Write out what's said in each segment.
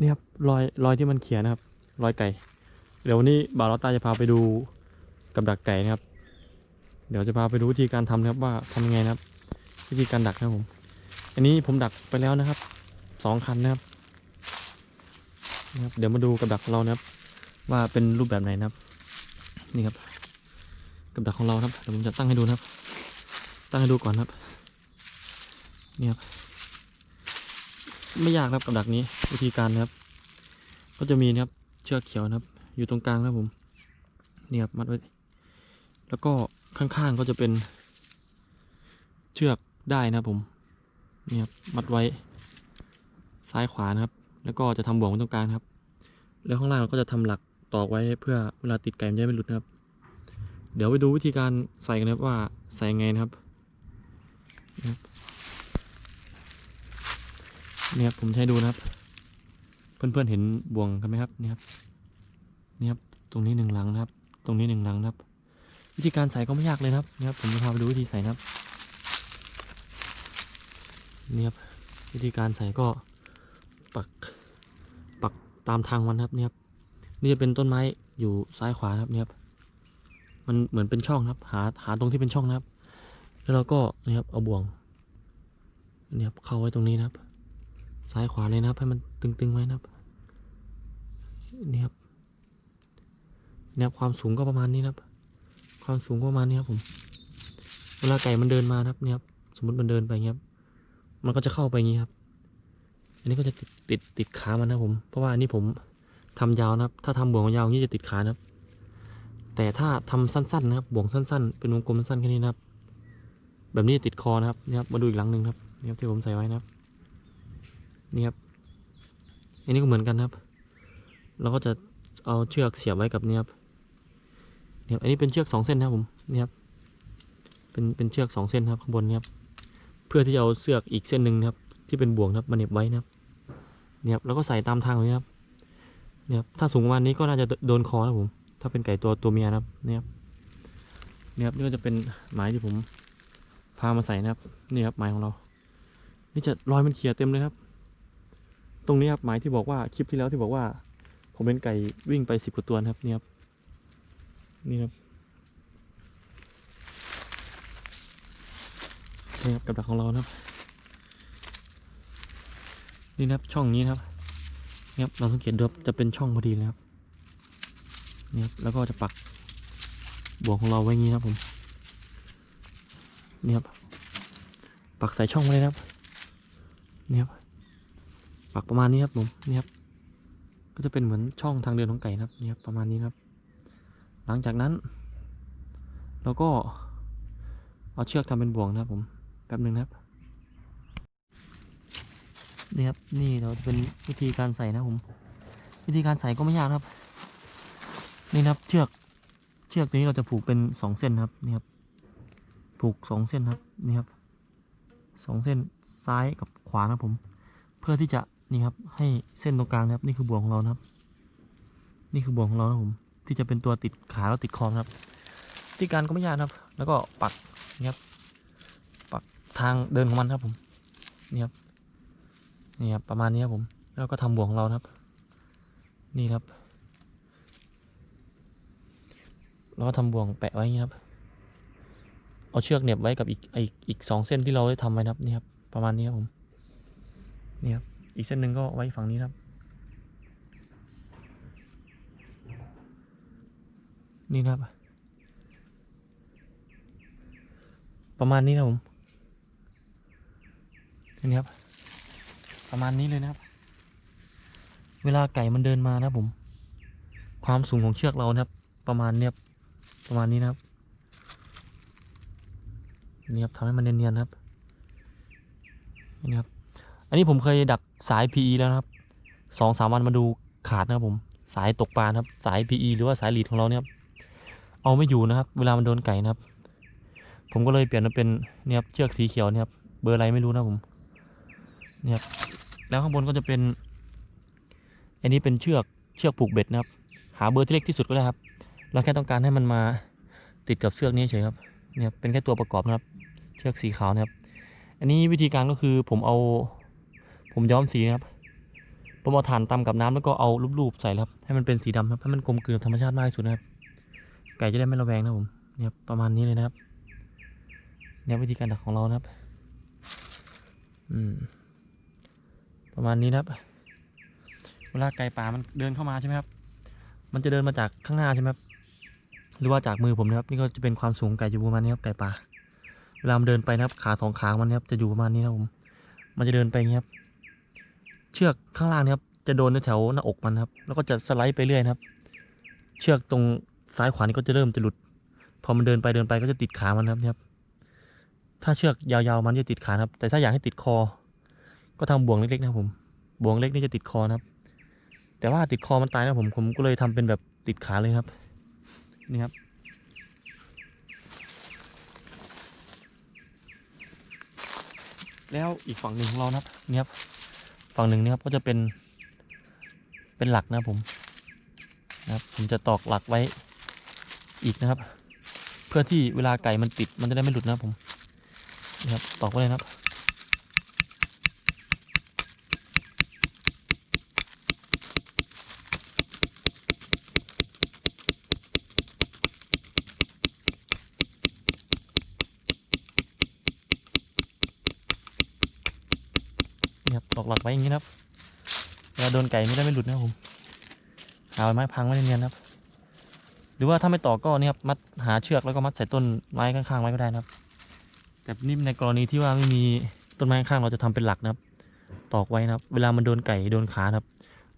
นี่ครับรอยรอยที่มันเขียนนะครับ รอยไก่ เดี๋ยววันนี้บ่าวลอตตาจะพาไปดูกับดักไก่นะครับ เดี๋ยวจะพาไปดูวิธีการทำนะครับว่าทำยังไงนะครับ วิธีการดักนะครับผม อันนี้ผมดักไปแล้วนะครับสองคันนะครับนะครับ เดี๋ยวมาดูกับดักของเรานะครับ ว่าเป็นรูปแบบไหนนะครับ นี่ครับ กับดักของเราครับเดี๋ยวผมจะตั้งให้ดูนะครับ ตั้งให้ดูก่อนครับ นี่ครับ ไม่ยากครับกับดักนี้วิธีการนะครับ ก็จะมีนะครับเชือกเขียวนะครับ อยู่ตรงกลางนะผมนี่ครับมัดไว้ แล้วก็ข้างๆก็จะเป็น เชือกได้นะผมนี่ครับมัดไว้ ซ้ายขวานะครับ แล้วก็จะทำบ่วงไว้ตรงกลางครับ แล้วข้างล่างเราก็จะทำหลักตอกไว้เพื่อเวลาติดไก่มันจะไม่หลุดนะครับ เดี๋ยวไปดูวิธีการใส่กันนะครับว่าใส่ไงนะครับ เนี่ยครับผมให้ดูนะครับ เพื่อนๆเห็นบ่วงกันไหมครับนี่ครับนี่ครับตรงนี้หนึ่งหลังนะครับ ตรงนี้หนึ่งหลังนะครับ วิธีการใส่ก็ไม่ยากเลยนะครับนี่ครับผมจะพาไปดูวิธีใส่นะครับนี่ครับวิธีการใส่ก็ปักปักตามทางมันครับนี่ครับนี่จะเป็นต้นไม้อยู่ซ้ายขวาครับนี่ครับมันเหมือนเป็นช่องครับ หาหาตรงที่เป็นช่องนะครับ แล้วเราก็นี่ครับเอาบ่วงนี่ครับเข้าไว้ตรงนี้นะครับ ซ้ายขวาเลยนะครับ ให้มันตึงๆไว้นะครับ นี่ครับแนวความสูงก็ประมาณนี้นะครับ ความสูงก็ประมาณนี้ครับผม เวลาไก่มันเดินมานะครับเนี่ยครับ สมมติมันเดินไปเงี้ยครับมันก็จะเข้าไปอย่างงี้ครับ อันนี้ก็จะติดติดติดขามันนะผม เพราะว่าอันนี้ผมทำยาวนะครับ ถ้าทำบ่วงยาวอย่างนี้จะติดขานะครับ แต่ถ้าทำสั้นๆนะครับบ่วงสั้น ๆ เป็นวงกลมสั้นแค่นี้นะครับ แบบนี้ติดคอนะครับนี่ครับ มาดูอีกหลังหนึ่งครับ นี่ครับที่ผมใส่ไว้นะครับ นี่ครับอันนี้ก็เหมือนกันครับ เราก็จะเอาเชือกเสียบไว้กับนี่ครับนี่ครับอันนี้เป็นเชือกสองเส้นนะครับผมนี่ครับเป็นเป็นเชือกสองเส้นครับข้างบนนี่ครับเพื่อที่จะเอาเสือกอีกเส้นหนึ่งครับที่เป็นบ่วงครับมาเน็บไว้นะครับเนี่ยครับแล้วก็ใส่ตามทางเลยครับเนี่ยครับถ้าสูงประมาณนี้ก็น่าจะโดนคอนะครับผม ถ้าเป็นไก่ตัวตัวเมียนะครับเนี่ยครับเนี่ยครับนี่ก็จะเป็นหมายที่ผมพามาใส่นะครับนี่ครับหมายของเรา นี่จะรอยมันเขียเต็มเลยครับ ตรงนี้ครับหมายที่บอกว่าคลิปที่แล้วที่บอกว่า ผมเป็นไก่วิ่งไปสิบกว่าตัวนะครับนี่ครับนี่ครับนี่ครับกับดักของเรานะครับ นี่นะครับช่องนี้นะครับนี่ครับเราสังเกตดูจะเป็นช่องพอดีเลยครับนี่ครับแล้วก็จะปักบ่วงของเราไว้อย่างนี้นะครับผมนี่ครับปักใส่ช่องไว้เลยนะครับนี่ครับ ปักประมาณนี้ครับผมนี่ครับ ก็จะเป็นเหมือนช่องทางเดินของไก่นะครับนี่ครับประมาณนี้ครับ หลังจากนั้น เราก็เอาเชือกทำเป็นบ่วงนะครับผมแป๊บหนึ่งนะครับนี่ครับนี่เราจะเป็นวิธีการใส่นะครับผม วิธีการใส่ก็ไม่ยากครับ นี่นะครับเชือกเชือกนี้เราจะผูกเป็นสองเส้นครับนี่ครับผูกสองเส้นครับนี่ครับสองเส้นซ้ายกับขวานะครับผม เพื่อที่จะ นี่ครับ ให้เส้นตรงกลางนะครับ นี่คือบ่วงของเรานะครับ นี่คือบ่วงของเรานะครับผมที่จะเป็นตัวติดขาแล้วติดคอนะครับวิธีการก็ไม่ยากนะครับ แล้วก็ปักนี่ครับ ปักทางเดินของมันครับผม นี่ครับ นี่ครับประมาณนี้ครับผม แล้วก็ทำบ่วงของเราครับ นี่ครับแล้วก็ทำบ่วงแปะไว้อย่างนี้ครับ เอาเชือกเหน็บไว้กับอีกอีกอีกสองเส้นที่เราได้ทำไว้นะครับ นี่ครับ ประมาณนี้ครับผม นี่ครับ อีกเส้นหนึ่งก็ไว้ฝั่งนี้ครับ นี่นะครับ ประมาณนี้นะผมนี่ครับ ประมาณนี้เลยนะครับ เวลาไก่มันเดินมานะผม ความสูงของเชือกเรานะครับ ประมาณเนี้ยบประมาณนี้นะครับนี่ครับทำให้มันเนียนๆครับ อันนี้ผมเคยดักสาย PE แล้วนะครับสองสามวันมาดูขาดนะครับผมสายตกปลาครับสาย PE หรือว่าสายลีดของเราเนี่ยครับเอาไม่อยู่นะครับ เวลามันโดนไก่นะครับ ผมก็เลยเปลี่ยนมาเป็นเนี่ยครับเชือกสีเขียวเนี่ยครับเบอร์อะไรไม่รู้นะผมเนี่ยครับแล้วข้างบนก็จะเป็น อันนี้เป็นเชือกเชือกผูกเบ็ดนะครับ หาเบอร์ที่เล็กที่สุดก็ได้ครับ เราแค่ต้องการให้มันมาติดกับเชือกนี้เฉยครับเนี่ยเป็นแค่ตัวประกอบนะครับ เชือกสีขาวนะครับ อันนี้วิธีการก็คือผมเอา ผมย้อมสีนะครับผมเอาถ่านตำกับน้ำแล้วก็เอารูปๆใส่ครับ ให้มันเป็นสีดำครับให้มันกลมกลืนกับธรรมชาติมากที่สุดนะครับ ไก่จะได้ไม่ระแวงนะผมเนี่ยประมาณนี้เลยนะครับเนี่ยวิธีการดักของเรานะครับ อืม ประมาณนี้นะครับ เวลาไก่ป่ามันเดินเข้ามาใช่ไหมครับ มันจะเดินมาจากข้างหน้าใช่ไหมครับ หรือว่าจากมือผมนะครับ นี่ก็จะเป็นความสูงไก่อยู่ประมาณนี้ครับ ไก่ป่า เวลามันเดินไปนะครับ ขาสองขามันนะครับจะอยู่ประมาณนี้นะครับผม มันจะเดินไปอย่างนี้ครับ เชือกข้างล่างนะครับ จะโดนแถวหน้าอกมันครับ แล้วก็จะสไลด์ไปเรื่อยครับ เชือกตรงซ้ายขวานี่ก็จะเริ่มจะหลุด พอมันเดินไปเดินไปก็จะติดขามันครับนี่ยครับ ถ้าเชือกยาวๆมันจะติดขาครับ แต่ถ้าอยากให้ติดคอ ก็ทำบ่วงเล็กๆนะครับผมบ่วงเล็กนี่จะติดคอนะครับ แต่ว่าติดคอมันตายนะผมผมก็เลยทำเป็นแบบติดขาเลยครับ นี่ครับแล้วอีกฝั่งหนึ่งของเรานะครับเนี่ยครับ ฝั่งหนึ่งนี่ครับก็จะเป็นเป็นหลักนะผมนะครับผมจะตอกหลักไว้อีกนะครับ เพื่อที่เวลาไก่มันติดมันจะได้ไม่หลุดนะครับผมนะครับตอกไว้เลยนะครับ ตอกหลักไว้อย่างนี้นะครับเวลาโดนไก่ไม่ได้ไม่หลุดนะครับผมหาไม้พังไว้เนียนครับ หรือว่าถ้าไม่ตอกก็เนี่ยครับมัดหาเชือกแล้วก็มัดใส่ต้นไม้ข้างๆไว้ก็ได้นะครับ แต่นี่ในกรณีที่ว่าไม่มีต้นไม้ข้างๆเราจะทำเป็นหลักนะครับ ตอกไว้นะครับ เวลามันโดนไก่โดนขาครับ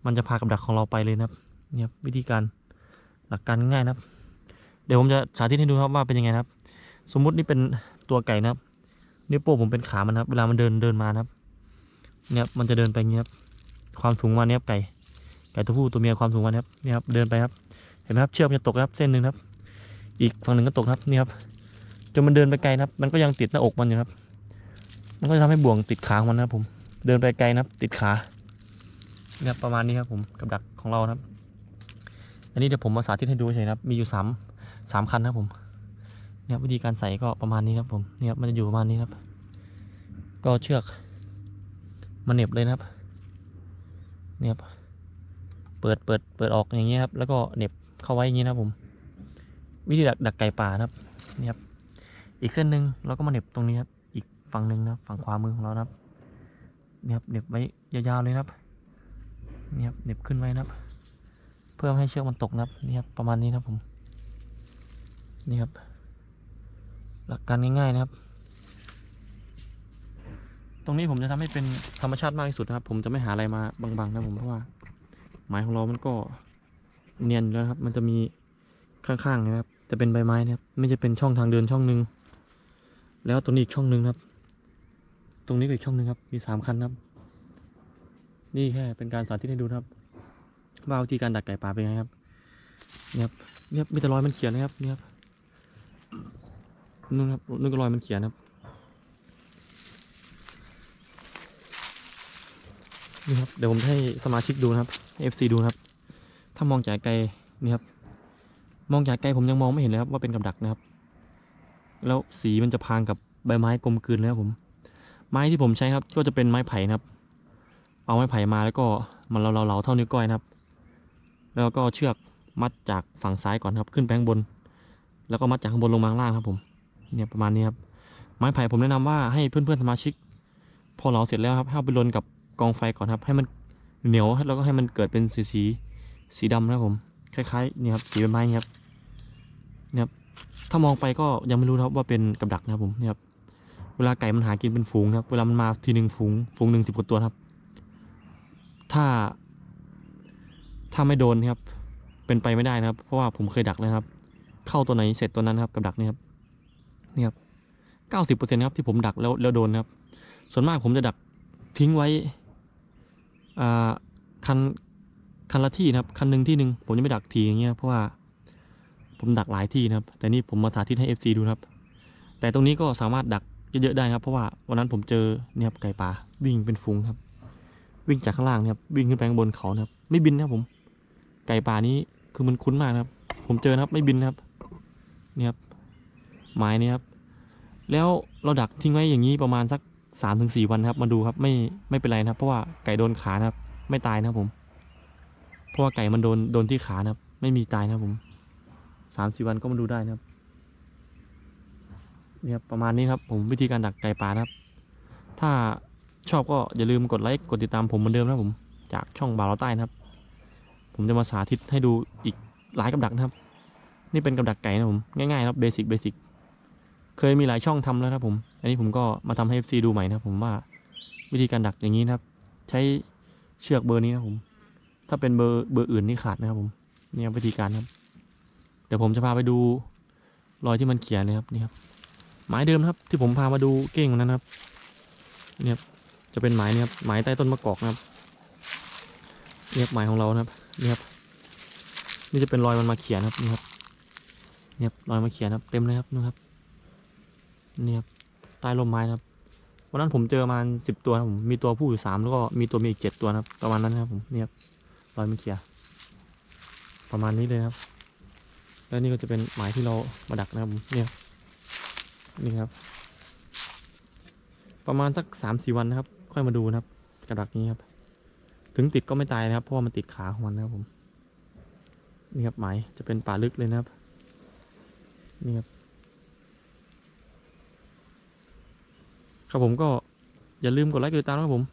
มันจะพากับดักของเราไปเลยนะครับเนี่ยครับวิธีการหลักการง่ายนะครับ เดี๋ยวผมจะสาธิตให้ดูครับว่าเป็นยังไงนะครับ สมมุตินี่เป็นตัวไก่นะครับนิ้วโป้งผมเป็นขามันครับ เวลามันเดินเดินมานะครับ เนี่ยมันจะเดินไปเงี้ยครับความสูงมาเนี่ยครับไก่ไก่ตัวผู้ตัวเมียความสูงมาเนี่ยครับเนี่ยครับเดินไปครับ เห็นไหมครับเชือกมันจะตกครับเส้นหนึ่งครับ อีกฝั่งหนึ่งก็ตกครับนี่ครับจนมันเดินไปไกลครับ มันก็ยังติดหน้าอกมันอยู่ครับ มันก็จะทำให้บ่วงติดขาของมันนะครับ ผม เดินไปไกลนะครับ ติดขาเนี่ยประมาณนี้ครับผมกับดักของเราครับ อันนี้เดี๋ยวผมมาสาธิตให้ดูเฉยครับ มีอยู่สามสามคันนะครับผมเนี่ยวิธีการใส่ก็ประมาณนี้ครับผมเนี่ยมันจะอยู่ประมาณนี้ครับ ก็เชือก มาเหน็บเลยนะครับ เนี่ยครับเปิดเปิดเปิดออกอย่างเงี้ยครับ แล้วก็เหน็บเข้าไว้อย่างงี้นะครับผม วิธีดักดักไก่ป่านะครับเนี่ยครับอีกเส้นหนึ่งเราก็มาเหน็บตรงนี้ครับ อีกฝั่งหนึ่งนะฝั่งขวามือของเรานะครับเนี่ยครับเหน็บไว้ยาวๆเลยนะครับเนี่ยครับเหน็บขึ้นไว้นะครับ เพื่อไม่ให้เชือกมันตกนะครับนี่ครับประมาณนี้นะครับผมนี่ครับ หลักการง่ายๆนะครับ ตรงนี้ผมจะทำให้เป็นธรรมชาติมากที่สุดนะครับ ผมจะไม่หาอะไรมาบังๆนะผมเพราะว่าไม้ของเรามันก็เนียนอยู่แล้วครับ มันจะมีข้างๆนะครับ จะเป็นใบไม้นะครับ ไม่จะเป็นช่องทางเดินช่องหนึ่งแล้วตรงนี้อีกช่องหนึ่งครับ ตรงนี้ก็อีกช่องหนึ่งครับ มีสามคันครับ นี่แค่เป็นการสาธิตให้ดูครับ ว่าวิธีการดักไก่ป่าเป็นไงครับเนี่ยครับเนี่ยมีแต่รอยมันเขียนนะครับเนี่ยครับนู่นครับนู่นก็รอยมันเขียนครับ นี่ครับเดี๋ยวผมให้สมาชิกดูนะครับให้ FC ดูนะครับ ถ้ามองจากไกลนี่ครับ มองจากไกลผมยังมองไม่เห็นเลยครับว่าเป็นกับดักนะครับ แล้วสีมันจะพรางกับใบไม้กลมกลืนเลยครับผม ไม้ที่ผมใช้ครับ ก็จะเป็นไม้ไผ่นะครับ เอาไม้ไผ่มาแล้วก็มันเราเราๆเท่านิ้วก้อยนะครับ แล้วก็เชือกมัดจากฝั่งซ้ายก่อนครับ ขึ้นไปข้างบน แล้วก็มัดจากข้างบนลงมาข้างล่างครับผม เนี่ยประมาณนี้ครับ ไม้ไผ่ผมแนะนำว่าให้เพื่อนๆสมาชิก พอเราเสร็จแล้วครับให้เอาไปลนกับ กองไฟก่อนครับ ให้มันเหนียวแล้วก็ให้มันเกิดเป็นสีสีสีดำนะครับผม คล้ายๆนี่ครับสีใบไม้ครับนี่ครับถ้ามองไปก็ยังไม่รู้นะครับว่าเป็นกับดักนะครับผมนี่ครับเวลาไก่มันหากินเป็นฝูงนะครับ เวลามันมาทีหนึ่งฝูงฝูงหนึ่งสิบกว่าตัวครับ ถ้า ถ้าไม่โดนครับ เป็นไปไม่ได้นะครับ เพราะว่าผมเคยดักแล้วครับ เข้าตัวไหนเสร็จตัวนั้นครับกับดักนี่ครับนี่ครับเก้าสิบเปอร์เซ็นต์ครับที่ผมดักแล้วแล้วโดนครับ ส่วนมากผมจะดักทิ้งไว้ อ่าคันคันละที่นะครับคันหนึ่งที่หนึ่งผมจะไม่ดักทีอย่างเงี้ยเพราะว่าผมดักหลายที่นะครับ แต่นี่ผมมาสาธิตให้ FC ดูนะครับ แต่ตรงนี้ก็สามารถดักเยอะๆได้ครับ เพราะว่าวันนั้นผมเจอเนี่ยครับไก่ป่าวิ่งเป็นฝูงครับ วิ่งจากข้างล่างเนะครับวิ่งขึ้นไปข้างบนเขานะครับ ไม่บินนะครับผม ไก่ป่านี้คือมันคุ้นมากครับ ผมเจอครับไม่บินครับเนี่ยครับไม้นี่ครับแล้วเราดักทิ้งไว้อย่างนี้ประมาณสัก สามถึงสี่วันครับมาดูครับไม่ไม่เป็นไรนะครับ เพราะว่าไก่โดนขานะครับ ไม่ตายนะครับผม เพราะว่าไก่มันโดนโดนที่ขานะครับ ไม่มีตายนะครับผมสามสี่วันก็มาดูได้นะครับเนี่ยครับประมาณนี้ครับ ผมวิธีการดักไก่ป่านะครับ ถ้าชอบก็อย่าลืมกดไลค์กดติดตามผมเหมือนเดิมนะครับผมจากช่องบ่าวเราใต้นะครับ ผมจะมาสาธิตให้ดูอีกหลายกับดักนะครับ นี่เป็นกับดักไก่นะผมง่ายๆครับเบสิกเบสิก เคยมีหลายช่องทำแล้วนะครับผม อันนี้ผมก็มาทำให้ FC ดูใหม่นะผมว่าวิธีการดักอย่างนี้นะครับ ใช้เชือกเบอร์นี้นะผม ถ้าเป็นเบอร์เบอร์อื่นนี่ขาดนะครับผมนี่ครับวิธีการครับ เดี๋ยวผมจะพาไปดูรอยที่มันเขียนเลยครับนี่ครับหมายเดิมครับ ที่ผมพามาดูเก้งนั้นครับนี่ครับจะเป็นหมายนี่ครับหมายใต้ต้นมะกอกนะครับนี่ครับหมายของเรานะครับนี่ครับนี่จะเป็นรอยมันมาเขียนครับนี่ครับนี่ครับรอยมาเขียนครับ เต็มเลยครับนี่ครับ นี่ครับใต้ร่มไม้นะครับวันนั้นผมเจอประมาณสิบตัวครับผมมีตัวผู้อยู่สามแล้วก็มีตัวมีอีกเจ็ดตัวนะครับประมาณนั้นนะครับผมเนี่ยครับรอยมันเขียประมาณนี้เลยครับ แล้วนี่ก็จะเป็นหมายที่เรามาดักนะครับผมเนี่ยนี่ครับ ประมาณสักสามสี่วันนะครับ ค่อยมาดูนะครับกระดักนี้ครับ ถึงติดก็ไม่ตายนะครับเพราะว่ามันติดขาของมันนะครับผมนี่ครับหมายจะเป็นป่าลึกเลยนะครับนี่ครับ ครับผมก็อย่าลืมกดไลค์กดติดตามนะครับผม